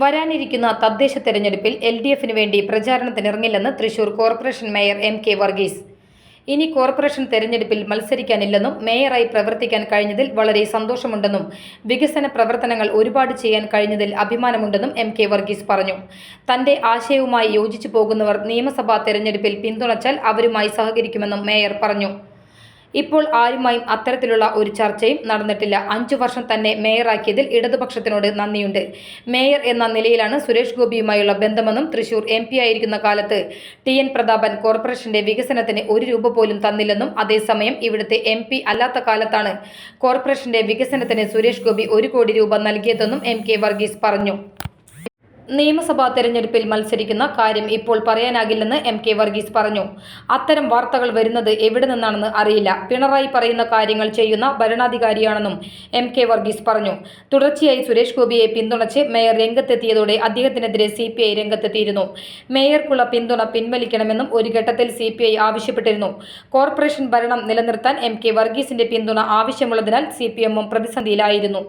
വരാനിരിക്കുന്ന തദ്ദേശ തെരഞ്ഞെടുപ്പിൽ എൽ ഡി എഫിന് വേണ്ടി പ്രചാരണത്തിനിറങ്ങില്ലെന്ന് Thrissur corporation mayor M K Varghese. ഇനി കോർപ്പറേഷൻ തെരഞ്ഞെടുപ്പിൽ മത്സരിക്കാനില്ലെന്നും മേയറായി പ്രവർത്തിക്കാൻ കഴിഞ്ഞതിൽ വളരെ സന്തോഷമുണ്ടെന്നും വികസന പ്രവർത്തനങ്ങൾ ഒരുപാട് ചെയ്യാൻ കഴിഞ്ഞതിൽ അഭിമാനമുണ്ടെന്നും എം കെ വർഗീസ് പറഞ്ഞു. തന്റെ ആശയവുമായി യോജിച്ചു പോകുന്നവർ നിയമസഭാ തെരഞ്ഞെടുപ്പിൽ പിന്തുണച്ചാൽ അവരുമായി സഹകരിക്കുമെന്നും മേയർ പറഞ്ഞു. ഇപ്പോൾ ആരുമായും അത്തരത്തിലുള്ള ഒരു ചർച്ചയും നടന്നിട്ടില്ല. അഞ്ചു വർഷം തന്നെ മേയറാക്കിയതിൽ ഇടതുപക്ഷത്തിനോട് നന്ദിയുണ്ട്. മേയർ എന്ന നിലയിലാണ് സുരേഷ് ഗോപിയുമായുള്ള ബന്ധമെന്നും തൃശൂർ എം പി ആയിരിക്കുന്ന കാലത്ത് ടി എൻ പ്രതാപൻ കോർപ്പറേഷന്റെ വികസനത്തിന് ഒരു രൂപ പോലും തന്നില്ലെന്നും അതേസമയം ഇവിടുത്തെ എം പി അല്ലാത്ത കാലത്താണ് കോർപ്പറേഷന്റെ വികസനത്തിന് സുരേഷ് ഗോപി ഒരു കോടി രൂപ നൽകിയതെന്നും എം കെ വർഗീസ് പറഞ്ഞു. നിയമസഭാ തെരഞ്ഞെടുപ്പിൽ മത്സരിക്കുന്ന കാര്യം ഇപ്പോൾ പറയാനാകില്ലെന്ന് എം കെ വർഗീസ് പറഞ്ഞു. അത്തരം വാർത്തകൾ വരുന്നത് എവിടെ നിന്നാണെന്ന് അറിയില്ല. പിണറായി പറയുന്ന കാര്യങ്ങൾ ചെയ്യുന്ന ഭരണാധികാരിയാണെന്നും എം കെ വർഗീസ് പറഞ്ഞു. തുടർച്ചയായി സുരേഷ് ഗോപിയെ പിന്തുണച്ച് മേയർ രംഗത്തെത്തിയതോടെ അദ്ദേഹത്തിനെതിരെ സി പി ഐ രംഗത്തെത്തിയിരുന്നു. മേയർക്കുള്ള പിന്തുണ പിൻവലിക്കണമെന്നും ഒരു ഘട്ടത്തിൽ സി പി ഐ ആവശ്യപ്പെട്ടിരുന്നു. കോർപ്പറേഷൻ ഭരണം നിലനിർത്താൻ എം കെ വർഗീസിന്റെ പിന്തുണ ആവശ്യമുള്ളതിനാൽ സി പി എമ്മും പ്രതിസന്ധിയിലായിരുന്നു.